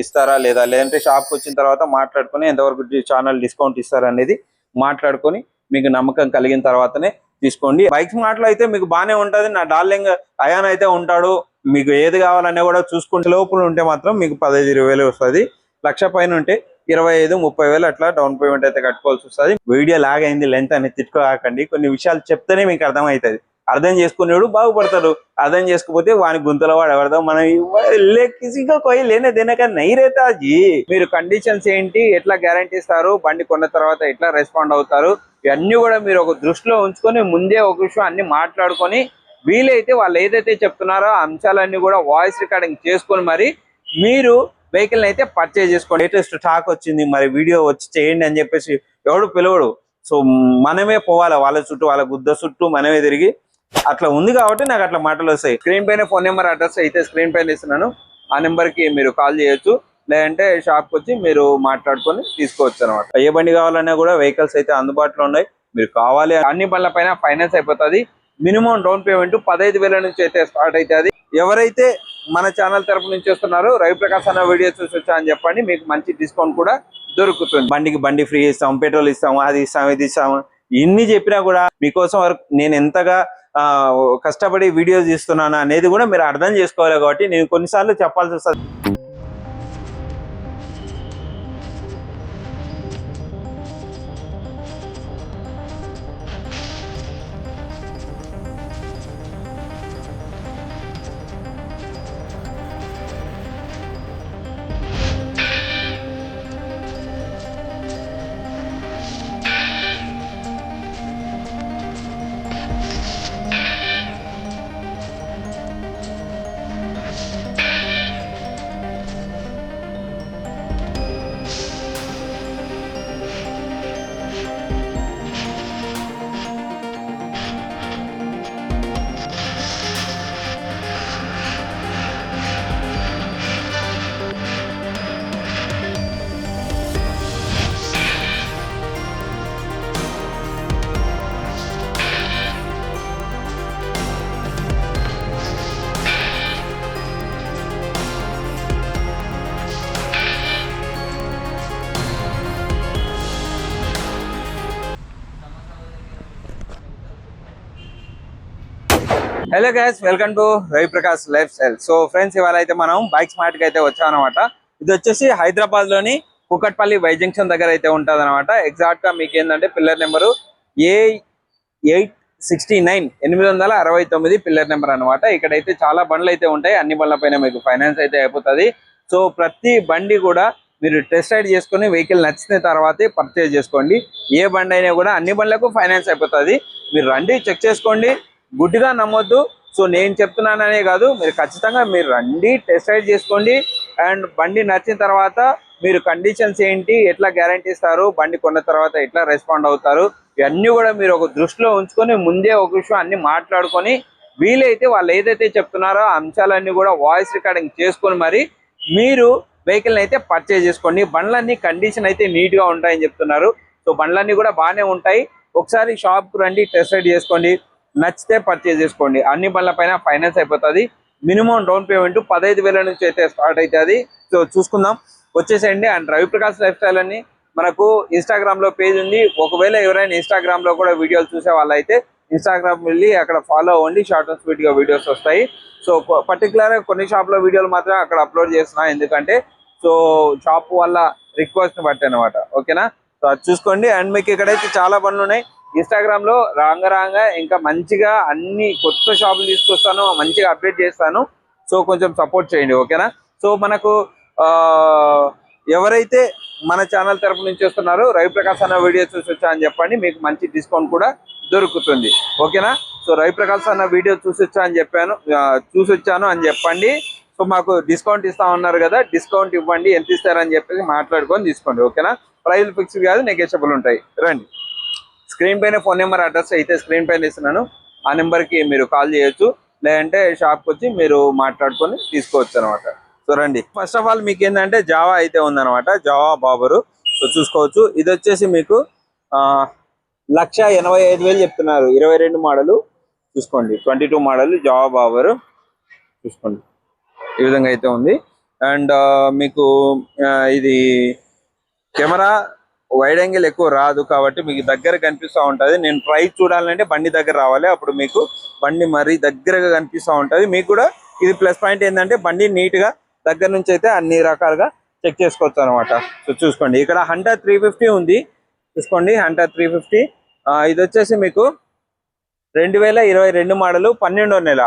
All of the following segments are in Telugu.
ఇస్తారా లేదా లేదంటే షాప్కి వచ్చిన తర్వాత మాట్లాడుకొని ఎంతవరకు ఛానల్ డిస్కౌంట్ ఇస్తారా అనేది మాట్లాడుకొని మీకు నమ్మకం కలిగిన తర్వాతనే తీసుకోండి. బైక్స్ మాటలు అయితే మీకు బాగానే ఉంటుంది. నా డార్లింగ్ అయాన్ అయితే ఉంటాడు. మీకు ఏది కావాలన్నా కూడా చూసుకుంటే లోపల ఉంటే మాత్రం మీకు పదహైదు ఇరవై వేలు వస్తుంది. లక్ష పైన ఉంటే ఇరవై ఐదు ముప్పై వేలు అట్లా డౌన్ పేమెంట్ అయితే కట్టుకోవాల్సి వస్తుంది. వీడియో లాగైంది అయింది లెంత్ అనేది తిట్టుకోకండి. కొన్ని విషయాలు చెప్తేనే మీకు అర్థమవుతుంది. అర్థం చేసుకునేవాడు బాగుపడతాడు. అర్థం చేసుకుపోతే వాని గుంతలో వాడు ఎవరితో మనం కిసిగా కోయి లేనే దేనక నైరేతాజీ. మీరు కండిషన్స్ ఏంటి ఎట్లా గ్యారంటీ ఇస్తారు బండి కొన్న తర్వాత ఎట్లా రెస్పాండ్ అవుతారు ఇవన్నీ కూడా మీరు ఒక దృష్టిలో ఉంచుకొని ముందే ఒక విషయం అన్ని మాట్లాడుకొని వీలైతే వాళ్ళు ఏదైతే చెప్తున్నారో అంశాలన్నీ కూడా వాయిస్ రికార్డింగ్ చేసుకొని మరి మీరు వెహికల్ అయితే పర్చేజ్ చేసుకోండి. లేటెస్ట్ స్టాక్ వచ్చింది మరి వీడియో వచ్చి చేయండి అని చెప్పేసి ఎవడు పిలవడు. సో మనమే పోవాలి వాళ్ళ చుట్టూ వాళ్ళ గుద్ద చుట్టూ మనమే తిరిగి అట్లా ఉంది కాబట్టి నాకు అట్లా మాటలు వస్తాయి. స్క్రీన్ పైన ఫోన్ నెంబర్ అడ్రస్ అయితే స్క్రీన్ పైన ఇస్తున్నాను. ఆ నెంబర్కి మీరు కాల్ చేయొచ్చు. లేదంటే షాప్ వచ్చి మీరు మాట్లాడుకొని తీసుకోవచ్చు అనమాట ఏ బండి కావాలన్నా కూడా వెహికల్స్ అయితే అందుబాటులో ఉన్నాయి. మీరు కావాలి అన్ని బండ్ల పైన ఫైనాన్స్ అయిపోతుంది. మినిమం డౌన్ పేమెంట్ పదహైదు వేల నుంచి అయితే స్టార్ట్ అవుతుంది ఎవరైతే మన ఛానల్ తరపు నుంచి వస్తున్నారో రవిప్రకాశ్ అన్న వీడియో చూసి వచ్చా అని చెప్పండి. మీకు మంచి డిస్కౌంట్ కూడా దొరుకుతుంది. బండికి బండి ఫ్రీ ఇస్తాం పెట్రోల్ ఇస్తాము అది ఇస్తాము ఇది ఇస్తాము ఇన్ని చెప్పినా కూడా మీకోసం వరకు నేను ఎంతగా ఆ, కష్టపడి వీడియోస్ తీస్తున్నాను అనేది కూడా మీరు అర్థం చేసుకోవాలి కాబట్టి నేను కొన్నిసార్లు చెప్పాల్సి వస్తుంది. Hello guys welcome to Ravi Prakash lifestyle so friends ఇవాళ అయితే మనం బైక్ మార్ట్కి అయితే వచ్చాం అనమాట ఇది వచ్చేసి హైదరాబాద్లోని కుకట్పల్లి వై జంక్షన్ దగ్గర అయితే ఉంటుంది అనమాట ఎగ్జాక్ట్గా మీకు ఏంటంటే pillar number A eight sixty nine ఎనిమిది వందల అరవై తొమ్మిది పిల్లర్ నెంబర్ అనమాట ఇక్కడైతే చాలా బండ్లు అయితే ఉంటాయి. అన్ని బండ్ల పైన మీకు ఫైనాన్స్ అయితే అయిపోతుంది. సో ప్రతి బండి కూడా మీరు టెస్ట్ రైడ్ చేసుకొని వెహికల్ నచ్చిన తర్వాతే పర్చేజ్ చేసుకోండి. ఏ బండి అయినా కూడా అన్ని బండ్లకు ఫైనాన్స్ అయిపోతుంది. మీరు రండి చెక్ చేసుకోండి. గుడ్డిగా నమ్మొద్దు. సో నేను చెప్తున్నాననే కాదు మీరు ఖచ్చితంగా మీరు రండి టెస్ట్ రైడ్ చేసుకోండి. అండ్ బండి నచ్చిన తర్వాత మీరు కండిషన్స్ ఏంటి ఎట్లా గ్యారంటీ ఇస్తారు బండి కొన్న తర్వాత ఎట్లా రెస్పాండ్ అవుతారు ఇవన్నీ కూడా మీరు ఒక దృష్టిలో ఉంచుకొని ముందే ఒక విషయం అన్ని మాట్లాడుకొని వీలైతే వాళ్ళు ఏదైతే చెప్తున్నారో అంశాలన్నీ కూడా వాయిస్ రికార్డింగ్ చేసుకొని మరి మీరు వెహికల్ అయితే పర్చేజ్ చేసుకోండి. బండ్లన్నీ కండిషన్ అయితే నీట్గా ఉంటాయని చెప్తున్నారు. సో బండ్లన్నీ కూడా బాగానే ఉంటాయి. ఒకసారి షాప్కి రండి టెస్ట్ రైడ్ చేసుకోండి. నచ్చితే పర్చేజ్ చేసుకోండి. అన్ని బండ్ల పైన ఫైనాన్స్ అయిపోతుంది. మినిమం డౌన్ పేమెంట్ పదహైదు వేల నుంచి అయితే స్టార్ట్ అవుతుంది. సో చూసుకుందాం. వచ్చేసేయండి. And Ravi Prakash lifestyle అని మనకు ఇన్స్టాగ్రామ్లో పేజ్ ఉంది. ఒకవేళ ఎవరైనా ఇన్స్టాగ్రామ్లో కూడా వీడియోలు చూసే వాళ్ళైతే ఇన్స్టాగ్రామ్ వెళ్ళి అక్కడ ఫాలో అవ్వండి. షార్ట్ అండ్ స్వీట్గా వీడియోస్ వస్తాయి. సో పర్టికులర్గా కొన్ని షాప్లో వీడియోలు మాత్రం అక్కడ అప్లోడ్ చేస్తున్నా. ఎందుకంటే సో షాప్ వల్ల రిక్వెస్ట్ బట్టి అనమాట ఓకేనా సో అది చూసుకోండి. అండ్ మీకు ఇక్కడైతే చాలా బండ్లు ఉన్నాయి. ఇన్స్టాగ్రామ్లో రాంగ రాంగ ఇంకా మంచిగా అన్ని కొత్త షాపులు తీసుకొస్తాను మంచిగా అప్డేట్ చేస్తాను. సో కొంచెం సపోర్ట్ చేయండి ఓకేనా సో మనకు ఆ ఎవరైతే మన ఛానల్ తరపు నుంచి వస్తున్నారో రవి ప్రకాశ్ అన్న వీడియో చూసి వచ్చా అని చెప్పండి మీకు మంచి డిస్కౌంట్ కూడా దొరుకుతుంది ఓకేనా సో రవి ప్రకాశ్ అన్న వీడియో చూసి వచ్చా అని చెప్పాను చూసి వచ్చాను అని చెప్పండి. సో మాకు డిస్కౌంట్ ఇస్తా ఉన్నారు కదా డిస్కౌంట్ ఇవ్వండి ఎంత ఇస్తారని చెప్పేసి మాట్లాడుకొని తీసుకోండి ఓకేనా ప్రైస్ ఫిక్స్ కాదు నెగోషియబుల్ ఉంటాయి. రండి. స్క్రీన్ పైన ఫోన్ నెంబర్ అడ్రస్ అయితే స్క్రీన్ పైన ఇస్తున్నాను. ఆ నెంబర్కి మీరు కాల్ చేయొచ్చు. లేదంటే షాప్కి వచ్చి మీరు మాట్లాడుకొని తీసుకోవచ్చు అనమాట. సో రండి. ఫస్ట్ ఆఫ్ ఆల్ మీకు ఏంటంటే జావా అయితే ఉందన్నమాట జావా బాబరు. సో చూసుకోవచ్చు. ఇది వచ్చేసి మీకు లక్ష ఎనభై ఐదు వేలు చెప్తున్నారు. ఇరవై రెండు మోడలు. చూసుకోండి. Twenty two model Jawa bobber. చూసుకోండి. ఈ విధంగా అయితే ఉంది. అండ్ మీకు ఇది కెమెరా వైడ్ యాంగిల్ ఎక్కువ రాదు కాబట్టి మీకు దగ్గర కనిపిస్తూ ఉంటుంది. నేను ప్రైస్ చూడాలంటే బండి దగ్గర రావాలి. అప్పుడు మీకు బండి మరీ దగ్గరగా కనిపిస్తూ ఉంటుంది. మీకు కూడా ఇది ప్లస్ పాయింట్ ఏంటంటే బండి నీట్గా దగ్గర నుంచి అయితే అన్ని రకాలుగా చెక్ చేసుకోవచ్చు అనమాట సో చూసుకోండి. ఇక్కడ హంటర్ త్రీ ఫిఫ్టీ ఉంది. చూసుకోండి. హంటర్ త్రీ ఫిఫ్టీ ఇది వచ్చేసి మీకు రెండు వేల ఇరవై రెండు మోడల్ పన్నెండో నెల.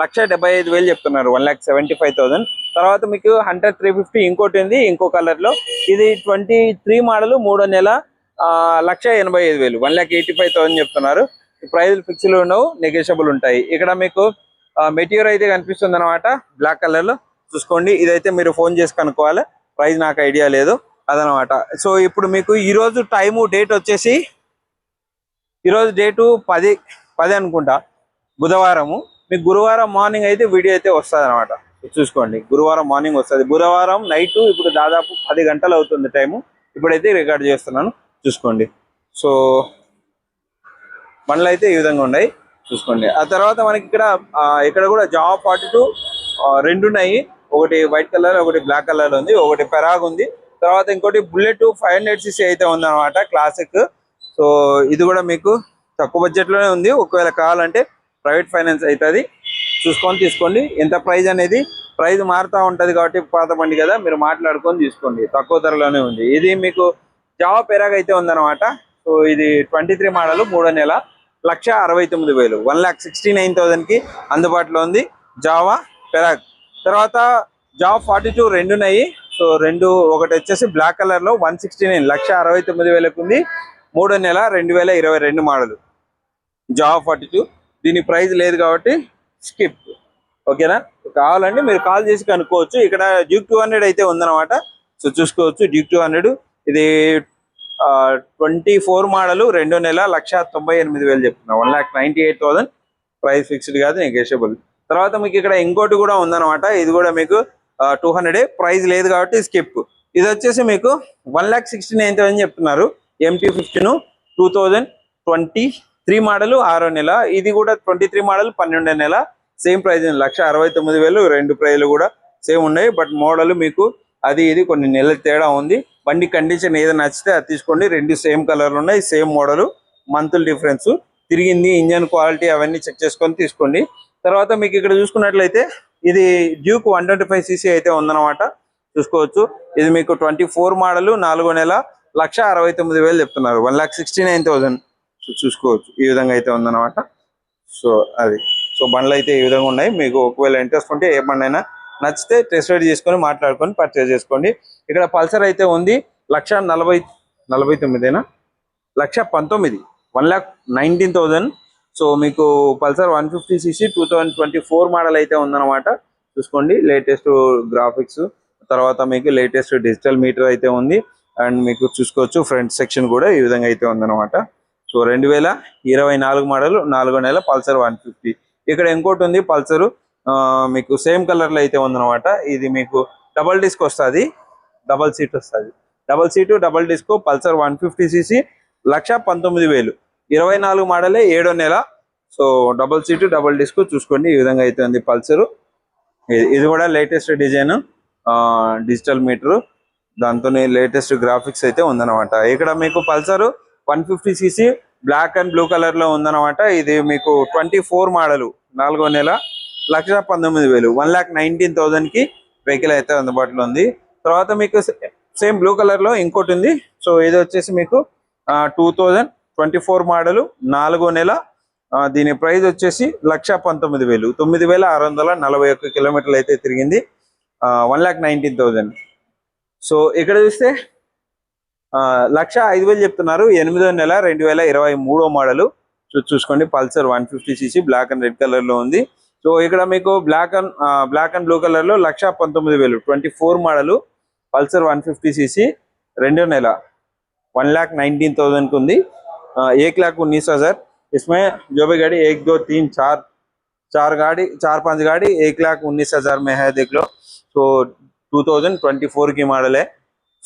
లక్ష డెబ్బై ఐదు వేలు చెప్తున్నారు. One lakh seventy five thousand తర్వాత మీకు హండ్రెడ్ త్రీ ఫిఫ్టీ ఇంకోటి ఉంది ఇంకో కలర్లో ఇది ట్వంటీ త్రీ మోడల్ మూడో నెల లక్ష ఎనభై ఐదు వేలు. One lakh eighty five thousand చెప్తున్నారు ప్రైజులు ఫిక్స్డ్ ఉండవు నెగోషియబుల్ ఉంటాయి. ఇక్కడ మీకు మెటీరియల్ అయితే కనిపిస్తుంది అనమాట బ్లాక్ కలర్లో చూసుకోండి ఇదైతే మీరు ఫోన్ చేసి కనుక్కోవాలి. ప్రైస్ నాకు ఐడియా లేదు అదనమాట సో ఇప్పుడు మీకు ఈరోజు టైము డేట్ వచ్చేసి ఈరోజు డేటు పది పది అనుకుంటా. బుధవారము. మీకు గురువారం మార్నింగ్ అయితే వీడియో అయితే వస్తుంది అనమాట చూసుకోండి. గురువారం మార్నింగ్ వస్తుంది. బుధవారం నైట్ ఇప్పుడు దాదాపు పది గంటలు అవుతుంది టైము ఇప్పుడైతే రికార్డ్ చేస్తున్నాను. చూసుకోండి. సో మనలో అయితే ఈ విధంగా ఉన్నాయి. చూసుకోండి. ఆ తర్వాత మనకి ఇక్కడ ఇక్కడ కూడా జాబ్ ఫార్టీ టూ రెండు ఉన్నాయి. ఒకటి వైట్ కలర్ ఒకటి బ్లాక్ కలర్ ఉంది. ఒకటి పెరాగ్ ఉంది. తర్వాత ఇంకోటి బుల్లెట్ ఫైవ్ హండ్రెడ్ సిసి అయితే ఉంది క్లాసిక్ సో ఇది కూడా మీకు తక్కువ బడ్జెట్లోనే ఉంది. ఒకవేళ కావాలంటే ప్రైవేట్ ఫైనాన్స్ అవుతుంది చూసుకొని తీసుకోండి. ఎంత ప్రైజ్ అనేది ప్రైజ్ మారుతూ ఉంటది కాబట్టి పాత బండి కదా మీరు మాట్లాడుకొని తీసుకోండి. తక్కువ ధరలోనే ఉంది. ఇది మీకు జావా పెరాగ్ అయితే ఉందన్నమాట. సో ఇది ట్వంటీ త్రీ మోడల్ మూడో నెల లక్ష అరవై తొమ్మిది వేలు. వన్ ల్యాక్ సిక్స్టీ నైన్ థౌసండ్కి అందుబాటులో ఉంది జావా పెరాగ్. తర్వాత జావా ఫార్టీ టూ రెండు సో రెండు ఒకటి వచ్చేసి బ్లాక్ కలర్లో వన్ సిక్స్టీ నైన్ లక్ష అరవై తొమ్మిది వేలకు ఉంది. మూడో నెల రెండు వేల ఇరవై రెండు మోడల్. Jawa forty two. దీని ప్రైజ్ లేదు కాబట్టి స్కిప్. ఓకేనా? కావాలంటే మీరు కాల్ చేసి కనుక్కోవచ్చు. ఇక్కడ డ్యూక్ టూ హండ్రెడ్ అయితే ఉందన్నమాట. సో చూసుకోవచ్చు. డ్యూక్ టూ హండ్రెడ్ ఇది ట్వంటీ ఫోర్ మోడల్ రెండో నెల లక్ష తొంభై ఎనిమిది వేలు చెప్తున్నా. One lakh ninety eight thousand price fixed కాదు నెగోషియబుల్ తర్వాత మీకు ఇక్కడ ఇంకోటి కూడా ఉందన్నమాట. ఇది కూడా మీకు టూ హండ్రెడ్ ప్రైస్ లేదు కాబట్టి స్కిప్ ఇది వచ్చేసి మీకు one lakh sixty nine thousand చెప్తున్నారు MT fifteen two thousand twenty three model ఆరో నెల ఇది కూడా ట్వంటీ త్రీ మోడల్ పన్నెండో నెల. సేమ్ ప్రైస్ లక్ష అరవై తొమ్మిది వేలు రెండు ప్రైజ్లు కూడా సేమ్ ఉన్నాయి. బట్ మోడల్ మీకు అది ఇది కొన్ని నెలల తేడా ఉంది. బండి కండిషన్ ఏదైనా నచ్చితే అది తీసుకోండి. రెండు సేమ్ కలర్లు ఉన్నాయి సేమ్ మోడల్ మంత్లు డిఫరెన్స్. తిరిగింది ఇంజన్ క్వాలిటీ అవన్నీ చెక్ చేసుకొని తీసుకోండి. తర్వాత మీకు ఇక్కడ చూసుకున్నట్లయితే ఇది Duke one twenty five CC అయితే ఉందన్నమాట. చూసుకోవచ్చు. ఇది మీకు ట్వంటీ ఫోర్ మోడల్ నాలుగో నెల లక్ష అరవై తొమ్మిది వేలు చెప్తున్నారు. One lakh sixty nine thousand చూసుకోవచ్చు. ఈ విధంగా అయితే ఉందన్నమాట. సో అది. సో బండ్లు అయితే ఈ విధంగా ఉన్నాయి. మీకు ఒకవేళ ఇంట్రెస్ట్ ఉంటే ఏ బండి అయినా నచ్చితే టెస్ట్ రైడ్ చేసుకొని మాట్లాడుకొని పర్చేజ్ చేసుకోండి. ఇక్కడ పల్సర్ అయితే ఉంది. లక్ష నలభై నలభై తొమ్మిదేనా? లక్ష పంతొమ్మిది. One lakh nineteen thousand so మీకు Pulsar one fifty CC two thousand twenty four model అయితే ఉందన్నమాట. చూసుకోండి. Latest graphics. తర్వాత మీకు లేటెస్ట్ డిజిటల్ మీటర్ అయితే ఉంది. అండ్ మీకు చూసుకోవచ్చు ఫ్రంట్ సెక్షన్ కూడా ఈ విధంగా అయితే ఉందన్నమాట. సో రెండు వేల ఇరవై నాలుగు మోడల్ నాలుగో నెల పల్సర్ వన్ ఫిఫ్టీ. ఇక్కడ ఇంకోటి ఉంది పల్సర్. మీకు సేమ్ కలర్లో అయితే ఉందన్నమాట. ఇది మీకు డబల్ డిస్క్ వస్తుంది. డబల్ సీట్ వస్తుంది. Double seat double disc Pulsar one fifty CC లక్ష పంతొమ్మిది వేలు. ఇరవై నాలుగు మోడలే ఏడో నెల. So double seat double disc చూసుకోండి ఈ విధంగా అయితే ఉంది పల్సర్. ఇది కూడా లేటెస్ట్ డిజైన్. Digital meter. దాంతో లేటెస్ట్ గ్రాఫిక్స్ అయితే ఉందన్నమాట. ఇక్కడ మీకు Pulsar one fifty CC black and blue కలర్లో ఉందన్నమాట. ఇది మీకు ట్వంటీ ఫోర్ మోడల్ నాలుగో నెల లక్ష పంతొమ్మిది వేలు. వన్ ల్యాక్ నైన్టీన్ థౌసండ్కి వెహికల్ అయితే అందుబాటులో ఉంది. తర్వాత మీకు సేమ్ బ్లూ కలర్లో ఇంకోటి ఉంది. సో ఇది వచ్చేసి మీకు two thousand twenty four model నాలుగో నెల. దీని ప్రైస్ వచ్చేసి లక్ష పంతొమ్మిది వేలు. తొమ్మిది వేల ఆరు వందల నలభై ఒక్క కిలోమీటర్లు అయితే తిరిగింది. One lakh nineteen thousand so ఇక్కడ చూస్తే లక్ష ఐదు వేలు చెప్తున్నారు ఎనిమిదో నెల రెండు వేల ఇరవై మూడో మోడల్ చూసుకోండి Pulsar one fifty CC black and red colour లో ఉంది సో ఇక్కడ మీకు black and black and blue colour లో లక్ష పంతొమ్మిది వేలు twenty four model Pulsar one fifty CC రెండో నెల वन लाख नाइनटीन थाउजेंड को ఉంది आ, एक लाख उन्नीस हजार इसमें जो भी गाड़ी एक दो तीन चार चार गाड़ी चार पांच गाड़ी एक लाख उन्नीस हजार में है देख लो तो 2024 की मॉडल है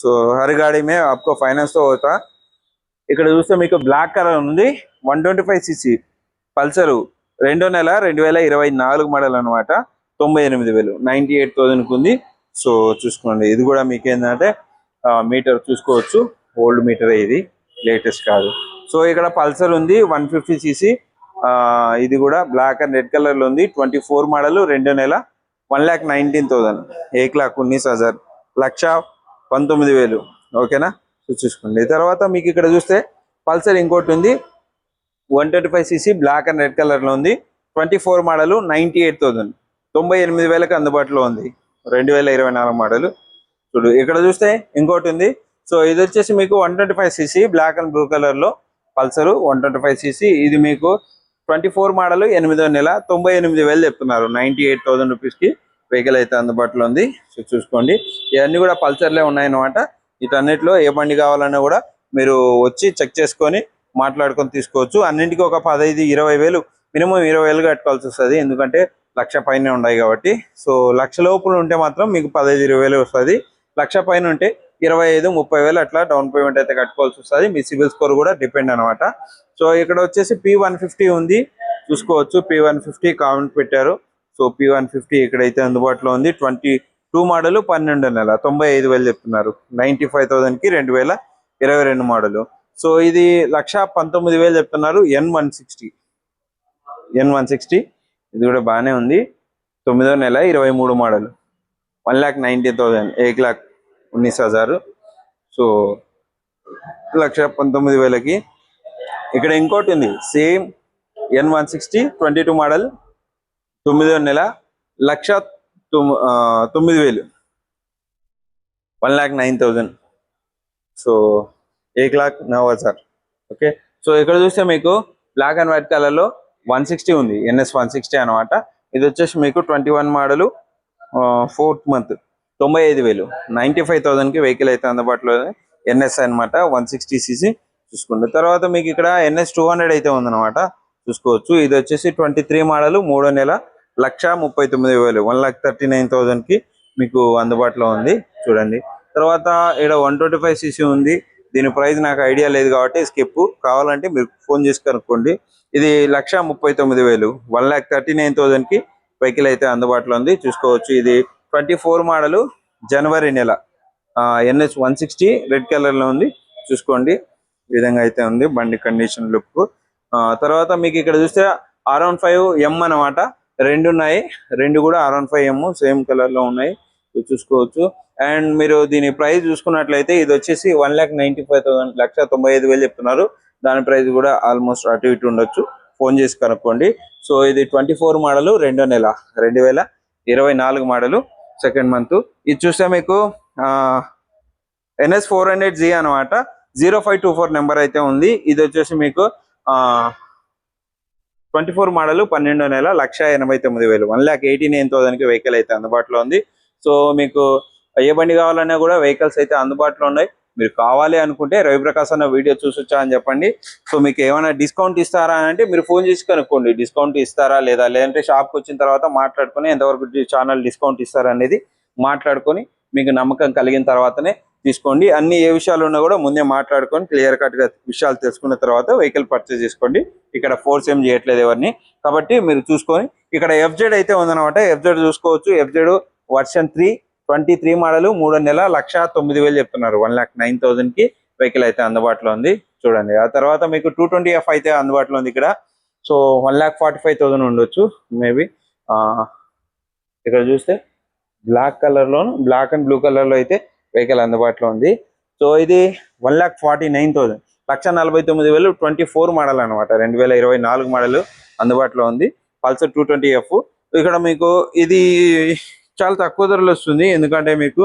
सो हर गाड़ी में आपको फाइनेंस तो होता ఇక్కడ చూస్తే మీకు బ్లాక్ కలర్ ఉంది one twenty five CC Pulsar రెండో నెల రెండు వేల ఇరవై నాలుగు మోడల్ అనమాట తొంభై ఎనిమిది వేలు నైన్టీ ఎయిట్ థౌసండ్కి ఉంది సో చూసుకోండి ఇది కూడా మీకు ఏంటంటే మీటర్ చూసుకోవచ్చు ఓల్డ్ మీటర్ ఇది లేటెస్ట్ కాదు సో ఇక్కడ పల్సర్ ఉంది వన్ ఫిఫ్టీ సీసీ ఇది కూడా బ్లాక్ అండ్ రెడ్ కలర్ లో ఉంది ట్వంటీ ఫోర్ మోడల్ రెండు నెల వన్ ల్యాక్ నైన్టీన్ థౌసండ్ ఏక్ లాక్ ఉన్నీస్ హజార్ లక్ష పంతొమ్మిది వేలు. ఓకేనా? చూసుకోండి. తర్వాత మీకు ఇక్కడ చూస్తే పల్సర్ ఇంకోటి ఉంది. One twenty five CC black and red కలర్లో ఉంది. Twenty four model ninety eight thousand. తొంభై ఎనిమిది వేలకు అందుబాటులో ఉంది. రెండు వేల ఇరవై నాలుగు మోడల్. చూడు ఇక్కడ చూస్తే ఇంకోటి ఉంది. సో ఇది వచ్చేసి మీకు one twenty five CC black and blue కలర్లో Pulsar one twenty five CC. ఇది మీకు ట్వంటీ ఫోర్ మోడల్ ఎనిమిదో నెల తొంభై ఎనిమిది వేలు చెప్తున్నారు. నైంటీ ఎయిట్ థౌసండ్ రూపీస్కి వెహికల్ అయితే అందుబాటులో ఉంది. సో చూసుకోండి. ఇవన్నీ కూడా పల్సర్లే ఉన్నాయన్నమాట. వీటన్నిటిలో ఏ బండి కావాలన్నా కూడా మీరు వచ్చి చెక్ చేసుకొని మాట్లాడుకొని తీసుకోవచ్చు. అన్నింటికి ఒక పదహైదు ఇరవై వేలు మినిమం ఇరవై వేలు కట్టుకోవాల్సి వస్తుంది. ఎందుకంటే లక్ష పైన ఉన్నాయి కాబట్టి. సో లక్ష లోపల ఉంటే మాత్రం మీకు పదహైదు ఇరవై వేలు వస్తుంది. లక్ష పైన ఉంటే ఇరవై ఐదు ముప్పై వేలు అట్లా డౌన్ పేమెంట్ అయితే కట్టుకోవాల్సి వస్తుంది. మీ సిబిల్ స్కోర్ కూడా డిపెండ్ అనమాట సో ఇక్కడ వచ్చేసి పి వన్ ఫిఫ్టీ ఉంది. చూసుకోవచ్చు. పి వన్ ఫిఫ్టీ కామెంట్ పెట్టారు. సో పి వన్ ఫిఫ్టీ ఇక్కడైతే అందుబాటులో ఉంది. ట్వంటీ టూ మోడల్ పన్నెండు నెల తొంభై ఐదు వేలు చెప్తున్నారు. నైన్టీ ఫైవ్ థౌసండ్కి రెండు వేల ఇరవై రెండు మోడల్. సో ఇది లక్ష పంతొమ్మిది వేలు చెప్తున్నారు N one sixty N one sixty ఇది కూడా బాగానే ఉంది. తొమ్మిదో నెల ఇరవై మూడు model. One lakh ninety thousand eight lakh ఉన్నీస్ హజారు సో లక్ష పంతొమ్మిది వేలకి. ఇక్కడ ఇంకోటి ఉంది same N one sixty twenty two model. తొమ్మిదో నెల లక్ష తొమ్- తొమ్మిది వేలు. One lakh nine thousand. So ఏక్ లాక్ నవ్ సార్. ఓకే? సో ఇక్కడ చూస్తే మీకు బ్లాక్ అండ్ వైట్ కలర్లో వన్ సిక్స్టీ ఉంది. ఎన్ఎస్ వన్ సిక్స్టీ అనమాట ఇది వచ్చేసి మీకు twenty one model fourth month. తొంభై ఐదు వేలు. నైంటీ ఫైవ్ థౌజండ్కి వెహికల్ అయితే అందుబాటులో ఎన్ఎస్ అన్నమాట వన్ సిక్స్టీ సీసీ చూసుకోండి తర్వాత మీకు ఇక్కడ ఎన్ఎస్ టూ హండ్రెడ్ అయితే ఉందన్నమాట. చూసుకోవచ్చు. ఇది వచ్చేసి ట్వంటీ త్రీ మోడల్ మూడో నెల లక్ష ముప్పై తొమ్మిది వేలు వన్ లాక్ థర్టీ నైన్ థౌజండ్కి మీకు అందుబాటులో ఉంది. చూడండి. తర్వాత ఇక్కడ వన్ ట్వంటీ ఫైవ్ సీసీ ఉంది. దీని ప్రైస్ నాకు ఐడియా లేదు కాబట్టి స్కిప్. కావాలంటే మీరు ఫోన్ చేసి కనుక్కోండి. ఇది లక్ష ముప్పై తొమ్మిది వేలు వన్ ల్యాక్ థర్టీ నైన్ థౌసండ్కి వెహికల్ అయితే అందుబాటులో ఉంది. చూసుకోవచ్చు. ఇది ట్వంటీ ఫోర్ మోడల్ జనవరి నెల. ఎన్ఎస్ వన్ సిక్స్టీ రెడ్ కలర్లో ఉంది. చూసుకోండి. ఈ విధంగా అయితే ఉంది బండి కండిషన్ లుక్ తర్వాత మీకు ఇక్కడ చూస్తే ఆర్ వన్ ఫైవ్ ఎం అనమాట రెండు ఉన్నాయి. రెండు కూడా R one five M same కలర్లో ఉన్నాయి. ఇది చూసుకోవచ్చు. అండ్ మీరు దీని ప్రైస్ చూసుకున్నట్లయితే ఇది వచ్చేసి one lakh ninety five thousand లక్ష తొంభై ఐదు వేలు చెప్తున్నారు. దాని ప్రైస్ కూడా ఆల్మోస్ట్ అటు ఇటు ఉండొచ్చు. ఫోన్ చేసి కనుక్కోండి. సో ఇది ట్వంటీ ఫోర్ మోడల్ రెండో నెల రెండు వేల ఇరవై నాలుగు మోడల్ సెకండ్ మంత్ ఇది చూస్తే మీకు ఎన్ఎస్ ఫోర్ హండ్రెడ్ జీ అనమాట. Zero five two four number అయితే ఉంది. ఇది వచ్చేసి మీకు ట్వంటీ ఫోర్ మోడల్ పన్నెండో నెల లక్ష ఎనభై తొమ్మిది వేలు. వన్ ల్యాక్ ఎయిటీ నైన్ థౌసండ్కి వెహికల్ అయితే అందుబాటులో ఉంది. సో మీకు ఏ బండి కావాలన్నా కూడా వెహికల్స్ అయితే అందుబాటులో ఉన్నాయి. మీరు కావాలి అనుకుంటే రవిప్రకాశ్ అన్న వీడియో చూసొచ్చా అని చెప్పండి. సో మీకు ఏమైనా డిస్కౌంట్ ఇస్తారా అని అంటే మీరు ఫోన్ చేసి కనుక్కోండి. డిస్కౌంట్ ఇస్తారా లేదా? లేదంటే షాప్కి వచ్చిన తర్వాత మాట్లాడుకొని ఎంతవరకు ఛానల్ డిస్కౌంట్ ఇస్తారా అనేది మాట్లాడుకొని మీకు నమ్మకం కలిగిన తర్వాతనే తీసుకోండి. అన్ని ఏ విషయాలు ఉన్నా కూడా ముందే మాట్లాడుకొని క్లియర్ కట్గా విషయాలు తెలుసుకున్న తర్వాత వెహికల్ పర్చేస్ చేసుకోండి. ఇక్కడ ఫోర్స్ ఏం చేయట్లేదు ఎవరిని. కాబట్టి మీరు చూసుకొని ఇక్కడ ఎఫ్జెడ్ అయితే ఉందన్నమాట. ఎఫ్జెడ్ చూసుకోవచ్చు. FZ version three twenty three model మూడో నెల లక్ష తొమ్మిది వేలు చెప్తున్నారు. వన్ ల్యాక్ నైన్ థౌసండ్కి వెహికల్ అయితే అందుబాటులో ఉంది. చూడండి. ఆ తర్వాత మీకు టూ ట్వంటీ ఎఫ్ అయితే అందుబాటులో ఉంది ఇక్కడ. So one lakh forty five thousand ఉండొచ్చు మేబీ. ఇక్కడ చూస్తే బ్లాక్ కలర్లోను బ్లాక్ అండ్ బ్లూ కలర్లో అయితే వెహికల్ అందుబాటులో ఉంది. సో ఇది one lakh forty nine thousand లక్ష నలభై తొమ్మిది వేలు ట్వంటీ ఫోర్ మోడల్ అనమాట రెండు వేల ఇరవై నాలుగు మోడల్ అందుబాటులో ఉంది. Pulsar two twenty F. ఇక్కడ మీకు ఇది చాలా తక్కువ ధరలు వస్తుంది. ఎందుకంటే మీకు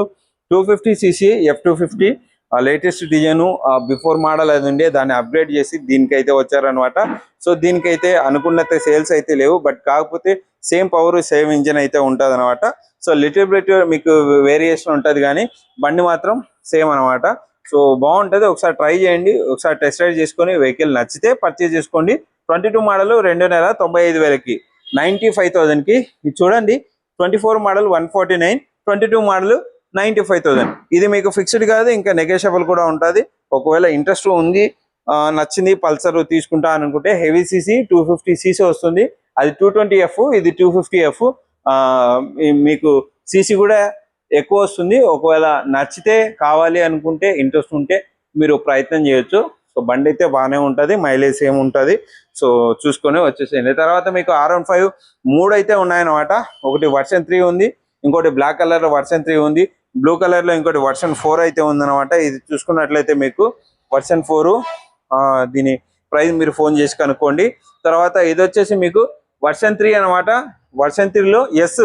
two fifty CC F two fifty latest design before model అది ఉండే దాన్ని అప్గ్రేడ్ చేసి దీనికైతే వచ్చారనమాట సో దీనికైతే అనుకున్నంత సేల్స్ అయితే లేవు బట్ కాకపోతే సేమ్ పవర్ సేమ్ ఇంజిన్ అయితే ఉంటుంది అనమాట సో లిటిల్ బిట్ మీకు వేరియేషన్ ఉంటుంది కానీ బండి మాత్రం సేమ్ అనమాట సో బాగుంటుంది ఒకసారి ట్రై చేయండి ఒకసారి టెస్ట్ రైడ్ చేసుకొని వెహికల్ నచ్చితే పర్చేజ్ చేసుకోండి. ట్వంటీ టూ మోడల్ రెండు నెల తొంభై ఐదు వేలకి నైంటీ ఫైవ్ థౌజండ్కి. ఇది చూడండి twenty four model one forty nine twenty two model ninety five thousand. ఇది మీకు ఫిక్స్డ్ కాదు ఇంకా నెగోషియబుల్ కూడా ఉంటుంది. ఒకవేళ ఇంట్రెస్ట్ ఉంది నచ్చింది పల్సర్ తీసుకుంటా అనుకుంటే heavy CC two fifty CC వస్తుంది. అది టూ ట్వంటీ ఎఫ్ ఇది టూ ఫిఫ్టీ ఎఫ్ మీకు సీసీ కూడా ఎక్కువ వస్తుంది. ఒకవేళ నచ్చితే కావాలి అనుకుంటే ఇంట్రెస్ట్ ఉంటే మీరు ప్రయత్నం చేయొచ్చు. సో బండి అయితే బాగానే ఉంటుంది మైలేజ్ సేమ్ ఉంటుంది. సో చూసుకొని వచ్చేసేయండి. తర్వాత మీకు ఆర్ వన్ ఫైవ్ మూడు అయితే ఉన్నాయన్నమాట. ఒకటి వర్షన్ త్రీ ఉంది ఇంకోటి బ్లాక్ కలర్ వర్షన్ త్రీ ఉంది. బ్లూ కలర్లో ఇంకోటి వర్షన్ ఫోర్ అయితే ఉందన్నమాట. ఇది చూసుకున్నట్లయితే మీకు వర్షన్ ఫోర్ దీని ప్రైస్ మీరు ఫోన్ చేసి కనుక్కోండి. తర్వాత ఇది వచ్చేసి మీకు వర్షన్ త్రీ అనమాట వర్షన్ త్రీలో S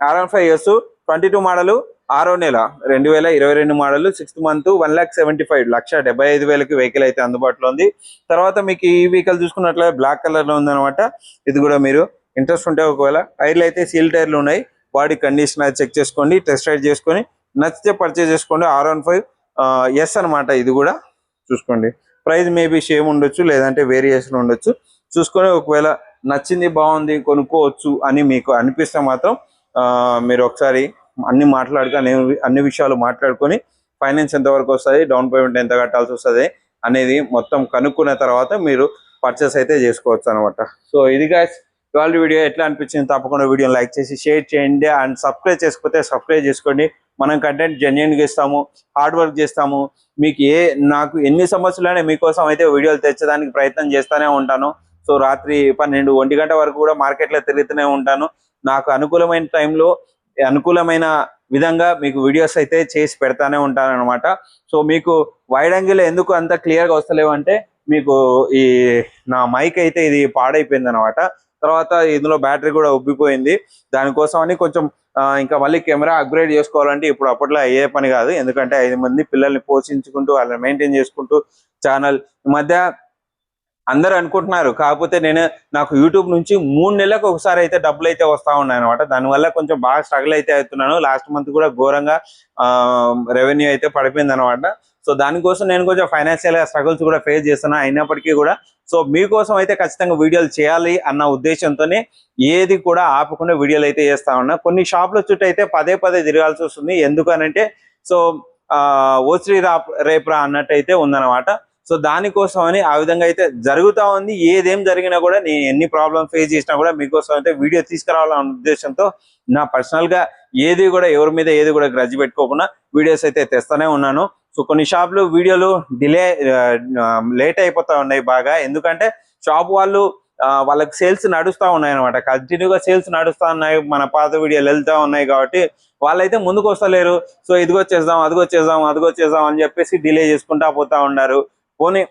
R one five S twenty two model ఆరో నెల రెండు వేల ఇరవై రెండు model sixth month one lakh seventy five లక్ష డెబ్బై ఐదు వేలకి వెహికల్ అయితే అందుబాటులో ఉంది. తర్వాత మీకు ఈ వెహికల్ చూసుకున్నట్లయితే బ్లాక్ కలర్లో ఉందన్నమాట. ఇది కూడా మీరు ఇంట్రెస్ట్ ఉంటే ఒకవేళ టైర్లు అయితే సీల్ టైర్లు ఉన్నాయి. బాడీ కండిషన్ అది చెక్ చేసుకోండి టెస్ట్ రైడ్ చేసుకొని నచ్చితే పర్చేజ్ చేసుకోండి. ఆర్ వన్ ఫైవ్ ఎస్ అనమాట ఇది కూడా. చూసుకోండి. ప్రైస్ మేబీ సేమ్ ఉండొచ్చు లేదంటే వేరియేషన్ ఉండొచ్చు. చూసుకొని ఒకవేళ నచ్చింది బాగుంది కొనుక్కోవచ్చు అని మీకు అనిపిస్తే మాత్రం మీరు ఒకసారి అన్ని మాట్లాడుకొని అన్ని అన్ని విషయాలు మాట్లాడుకొని ఫైనాన్స్ ఎంతవరకు వస్తుంది డౌన్ పేమెంట్ ఎంత కట్టాల్సి వస్తుంది అనేది మొత్తం కనుక్కున్న తర్వాత మీరు పర్చేస్ అయితే చేసుకోవచ్చు అనమాట సో ఇది guys ఇవాళ వీడియో ఎట్లా అనిపించింది తప్పకుండా వీడియో లైక్ చేసి షేర్ చేయండి అండ్ సబ్స్క్రైబ్ చేసుకుంటే సబ్స్క్రైబ్ చేసుకోండి. మనం కంటెంట్ జెన్యున్గా ఇస్తాము హార్డ్ వర్క్ చేస్తాము. మీకు ఏ నాకు ఎన్ని సమస్యలైనా మీకోసం అయితే వీడియోలు తెచ్చడానికి ప్రయత్నం చేస్తూనే ఉంటాను. సో రాత్రి పన్నెండు ఒంటి గంట వరకు కూడా మార్కెట్లో తిరుగుతూనే ఉంటాను. నాకు అనుకూలమైన టైంలో అనుకూలమైన విధంగా మీకు వీడియోస్ అయితే చేసి పెడతానే ఉంటాను అనమాట సో మీకు వైడ్ యాంగిల్ ఎందుకు అంత క్లియర్గా వస్తలేవు అంటే మీకు ఈ నా మైక్ అయితే ఇది పాడైపోయింది అనమాట తర్వాత ఇందులో బ్యాటరీ కూడా ఉబ్బిపోయింది. దానికోసం అని కొంచెం ఇంకా మళ్ళీ కెమెరా అప్గ్రేడ్ చేసుకోవాలంటే ఇప్పుడు అప్పట్లో అయ్యే పని కాదు. ఎందుకంటే ఐదు మంది పిల్లల్ని పోషించుకుంటూ వాళ్ళని మెయింటైన్ చేసుకుంటూ ఛానల్. ఈ మధ్య అందరు అనుకుంటున్నారు. కాకపోతే నేను నాకు యూట్యూబ్ నుంచి మూడు నెలలకు ఒకసారి అయితే డబ్బులు అయితే వస్తా ఉన్నాయి అనమాట దానివల్ల కొంచెం బాగా స్ట్రగుల్ అయితే అవుతున్నాను. లాస్ట్ మంత్ కూడా ఘోరంగా రెవెన్యూ అయితే పడిపోయింది అనమాట సో దానికోసం నేను కొంచెం ఫైనాన్షియల్ స్ట్రగుల్స్ కూడా ఫేస్ చేస్తున్నా అయినప్పటికీ కూడా. సో మీకోసం అయితే ఖచ్చితంగా వీడియోలు చేయాలి అన్న ఉద్దేశంతోనే ఏది కూడా ఆపకుండా వీడియోలు అయితే చేస్తా ఉన్నా. కొన్ని షాపుల చుట్టూ అయితే పదే పదే తిరగాల్సి వస్తుంది. ఎందుకనంటే సో ఆ ఓశ్రీ రా రేప్రా అన్నట్టు అయితే ఉందన్నమాట. సో దానికోసం అని ఆ విధంగా అయితే జరుగుతా ఉంది. ఏదేం జరిగినా కూడా నేను ఎన్ని ప్రాబ్లమ్ ఫేస్ చేసినా కూడా మీకోసం అయితే వీడియో తీసుకురావాలన్న ఉద్దేశంతో నా పర్సనల్గా ఏది కూడా ఎవరి మీద ఏది కూడా గ్రజ్ పెట్టుకోకుండా వీడియోస్ అయితే తెస్తూనే ఉన్నాను. సో కొన్ని షాపులు వీడియోలు డిలే లేట్ అయిపోతా ఉన్నాయి బాగా. ఎందుకంటే షాప్ వాళ్ళు వాళ్ళకి సేల్స్ నడుస్తా ఉన్నాయి అనమాట కంటిన్యూగా సేల్స్ నడుస్తూ ఉన్నాయి. మన పాత వీడియోలు వెళ్తా ఉన్నాయి కాబట్టి వాళ్ళైతే ముందుకు వస్తలేరు. సో ఇదిగో చేద్దాం అదిగో చేద్దాం అదిగో చేద్దాం అని చెప్పేసి డిలే చేసుకుంటా పోతా ఉన్నారు. పోనీ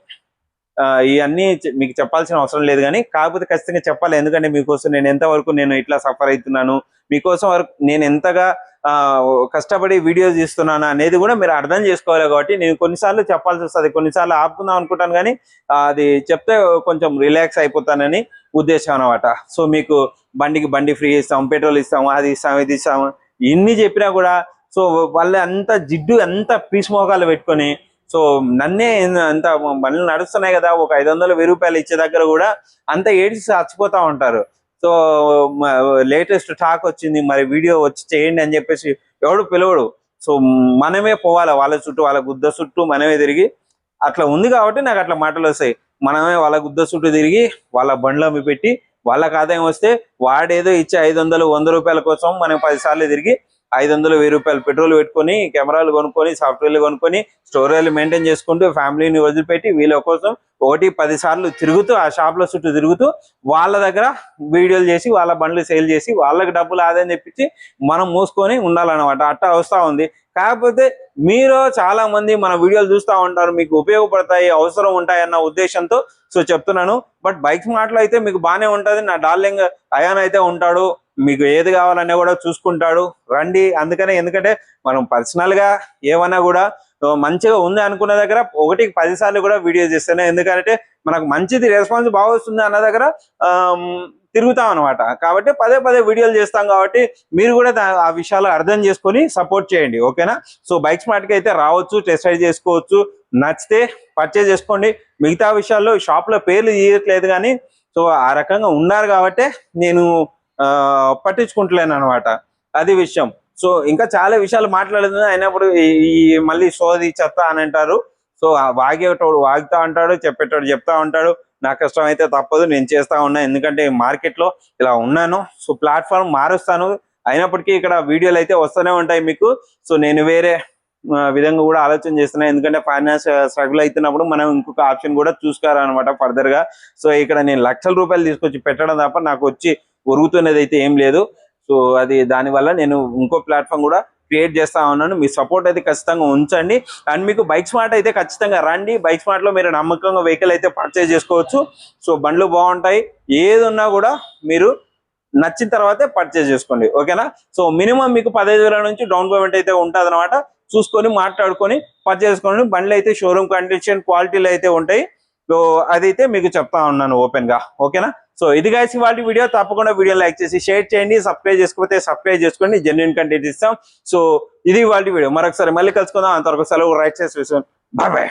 ఇవన్నీ మీకు చెప్పాల్సిన అవసరం లేదు కానీ కాకపోతే ఖచ్చితంగా చెప్పాలి. ఎందుకంటే మీకోసం నేను ఎంతవరకు నేను ఇట్లా సఫర్ అవుతున్నాను మీకోసం వరకు నేను ఎంతగా కష్టపడి వీడియోస్ తీస్తున్నాను అనేది కూడా మీరు అర్థం చేసుకోవాలి కాబట్టి నేను కొన్నిసార్లు చెప్పాల్సి వస్తుంది. కొన్నిసార్లు ఆపుకుందాం అనుకుంటాను కానీ అది చెప్తే కొంచెం రిలాక్స్ అయిపోతానని ఉద్దేశం అనమాట సో మీకు బండికి బండి ఫ్రీ ఇస్తాం పెట్రోల్ ఇస్తాము అది ఇస్తాం ఇది ఇస్తాము ఇన్ని చెప్పినా కూడా సో వాళ్ళు అంత జిడ్డు అంత పీస్ మోకాలు పెట్టుకొని సో నన్నే అంత బండ్లు నడుస్తున్నాయి కదా ఒక ఐదు వందలు వెయ్యి రూపాయలు ఇచ్చే దగ్గర కూడా అంత ఏడిసి చచ్చిపోతా ఉంటారు. సో లేటెస్ట్ టాక్ వచ్చింది మరి వీడియో వచ్చి చేయండి అని చెప్పేసి ఎవడు పిలవడు. సో మనమే పోవాలి వాళ్ళ చుట్టూ వాళ్ళ గుద్ద చుట్టూ మనమే తిరిగి అట్లా ఉంది కాబట్టి నాకు అట్లా మాటలు వస్తాయి. మనమే వాళ్ళ గుద్ద చుట్టూ తిరిగి వాళ్ళ బండ్లు అమ్మి పెట్టి వాళ్ళకి ఆదాయం వస్తే వాడేదో ఇచ్చే ఐదు వందలు వంద రూపాయల కోసం మనం పది సార్లు తిరిగి ఐదు వందలు వెయ్యి రూపాయలు పెట్రోల్ పెట్టుకొని కెమెరాలు కొనుక్కొని సాఫ్ట్వేర్లు కొనుక్కొని స్టోరేజ్లు మెయింటైన్ చేసుకుంటూ ఫ్యామిలీని వదిలిపెట్టి వీళ్ళ కోసం ఒకటి పది సార్లు తిరుగుతూ ఆ షాప్ల చుట్టూ తిరుగుతూ వాళ్ళ దగ్గర వీడియోలు చేసి వాళ్ళ బండ్లు సేల్ చేసి వాళ్ళకి డబ్బులు ఆదాయం చెప్పించి మనం మూసుకొని ఉండాలన్నమాట. అట్టా వస్తా ఉంది. కాకపోతే మీరు చాలా మంది మన వీడియోలు చూస్తూ ఉంటారు మీకు ఉపయోగపడతాయి అవసరం ఉంటాయి అన్న ఉద్దేశంతో సో చెప్తున్నాను. బట్ బైక్స్ మాటలు అయితే మీకు బాగానే ఉంటది. నా డార్లింగ్ అయాన్ అయితే ఉంటాడు. మీకు ఏది కావాలన్నా కూడా చూసుకుంటాడు. రండి. అందుకనే ఎందుకంటే మనం పర్సనల్గా ఏమన్నా కూడా మంచిగా ఉంది అనుకున్న దగ్గర ఒకటికి పది సార్లు కూడా వీడియో చేస్తాను ఎందుకంటే మనకు మంచిది రెస్పాన్స్ బాగా వస్తుంది అన్న దగ్గర తిరుగుతాం అనమాట కాబట్టి పదే పదే వీడియోలు చేస్తాం కాబట్టి మీరు కూడా ఆ విషయాలు అర్థం చేసుకొని సపోర్ట్ చేయండి. ఓకేనా? సో బైక్ స్మార్ట్కి అయితే రావచ్చు టెస్ట్ రైడ్ చేసుకోవచ్చు. నచ్చితే పర్చేజ్ చేసుకోండి. మిగతా విషయాల్లో షాప్లో పేర్లు తీయట్లేదు కానీ సో ఆ రకంగా ఉన్నారు కాబట్టి నేను పట్టించుకుంటలేను అనమాట అది విషయం. సో ఇంకా చాలా విషయాలు మాట్లాడుతుంది అయినప్పుడు ఈ- మళ్ళీ సోది చెత్త అని అంటారు. సో వాగేటోడు వాగుతా ఉంటాడు చెప్పేటోడు చెప్తా ఉంటాడు. నా కష్టం అయితే తప్పదు నేను చేస్తా ఉన్నా. ఎందుకంటే మార్కెట్లో ఇలా ఉన్నాను. సో ప్లాట్ఫామ్ మారుస్తాను. అయినప్పటికీ ఇక్కడ వీడియోలు అయితే వస్తూనే ఉంటాయి మీకు. సో నేను వేరే విధంగా కూడా ఆలోచన చేస్తున్నాను ఎందుకంటే ఫైనాన్స్ స్ట్రగుల్ అవుతున్నప్పుడు మనం ఇంకొక ఆప్షన్ కూడా చూసుకోవాలన్నమాట ఫర్దర్గా సో ఇక్కడ నేను లక్షల రూపాయలు తీసుకొచ్చి పెట్టడం తప్ప నాకు వచ్చి ఒరుగుతున్నది అయితే ఏం లేదు. సో అది దానివల్ల నేను ఇంకో ప్లాట్ఫామ్ కూడా క్రియేట్ చేస్తా ఉన్నాను. మీ సపోర్ట్ అయితే ఖచ్చితంగా ఉంచండి. అండ్ మీకు బైక్ స్మార్ట్ అయితే ఖచ్చితంగా రండి. బైక్ స్మార్ట్లో మీరు నమ్మకంగా వెహికల్ అయితే పర్చేజ్ చేసుకోవచ్చు. సో బండ్లు బాగుంటాయి. ఏదున్నా కూడా మీరు నచ్చిన తర్వాతే పర్చేజ్ చేసుకోండి. ఓకేనా? సో మినిమం మీకు పదహైదు వేల నుంచి డౌన్ పేమెంట్ అయితే ఉంటుంది అనమాట చూసుకొని మాట్లాడుకొని పర్చేజ్ చేసుకోండి. బండ్లు అయితే షోరూమ్ కండిషన్ క్వాలిటీలు అయితే ఉంటాయి. సో అదైతే మీకు చెప్తా ఉన్నాను ఓపెన్గా ఓకేనా? సో ఇది కాసి ఇవాళ వీడియో తప్పకుండా వీడియో లైక్ చేసి షేర్ చేయండి సబ్స్క్రైబ్ చేసుకోకపోతే సబ్స్క్రైబ్ చేసుకోండి జెన్యున్ కంటెంట్ ఇస్తాం. సో ఇది ఇవాళ వీడియో మరొకసారి మళ్ళీ కలుసుకుందాం. అంతవరకు సెలవు రైట్ చేసి బాయ్ బాయ్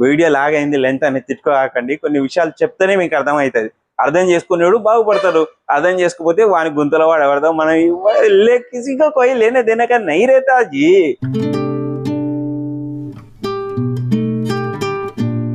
వీడియో లాగైంది లెంత్ అనేది తిట్టుకోకండి. కొన్ని విషయాలు చెప్తేనే మీకు అర్థమవుతుంది. అర్థం చేసుకునేవాడు బాగుపడతాడు. అర్థం చేసుకోకపోతే వాని గుంతలో వాడు ఎవడదాం మనం ఇవ్వ- కొయ్యి లేనే దేనక నైరేతాజీ